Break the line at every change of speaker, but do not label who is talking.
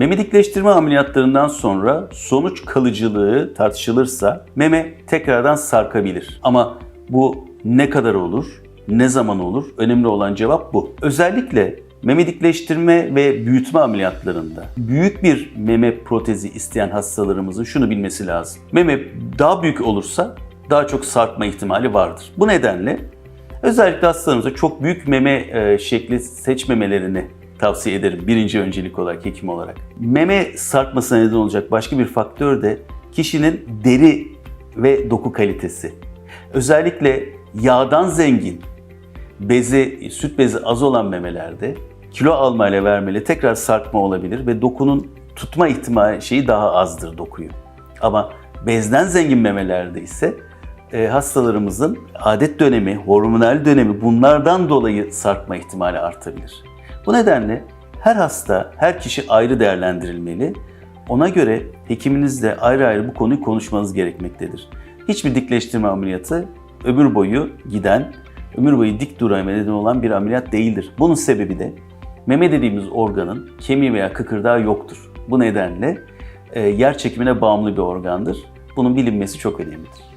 Meme dikleştirme ameliyatlarından sonra sonuç kalıcılığı tartışılırsa meme tekrardan sarkabilir. Ama bu ne kadar olur, ne zaman olur? Önemli olan cevap bu. Özellikle meme dikleştirme ve büyütme ameliyatlarında büyük bir meme protezi isteyen hastalarımızın şunu bilmesi lazım. Meme daha büyük olursa daha çok sarkma ihtimali vardır. Bu nedenle özellikle hastalarımıza çok büyük meme e, şekli seçmemelerini tavsiye ederim birinci öncelik olarak hekim olarak. Meme sarkmasına neden olacak başka bir faktör de kişinin deri ve doku kalitesi. Özellikle yağdan zengin, bezi, süt bezi az olan memelerde kilo almayla vermeli tekrar sarkma olabilir ve dokunun tutma ihtimali şeyi daha azdır dokuyu. Ama bezden zengin memelerde ise e, hastalarımızın adet dönemi, hormonal dönemi bunlardan dolayı sarkma ihtimali artabilir. Bu nedenle her hasta, her kişi ayrı değerlendirilmeli. Ona göre hekiminizle ayrı ayrı bu konuyu konuşmanız gerekmektedir. Hiçbir dikleştirme ameliyatı ömür boyu giden, ömür boyu dik durmaya neden olan bir ameliyat değildir. Bunun sebebi de meme dediğimiz organın kemiği veya kıkırdağı yoktur. Bu nedenle e, yer çekimine bağımlı bir organdır. Bunun bilinmesi çok önemlidir.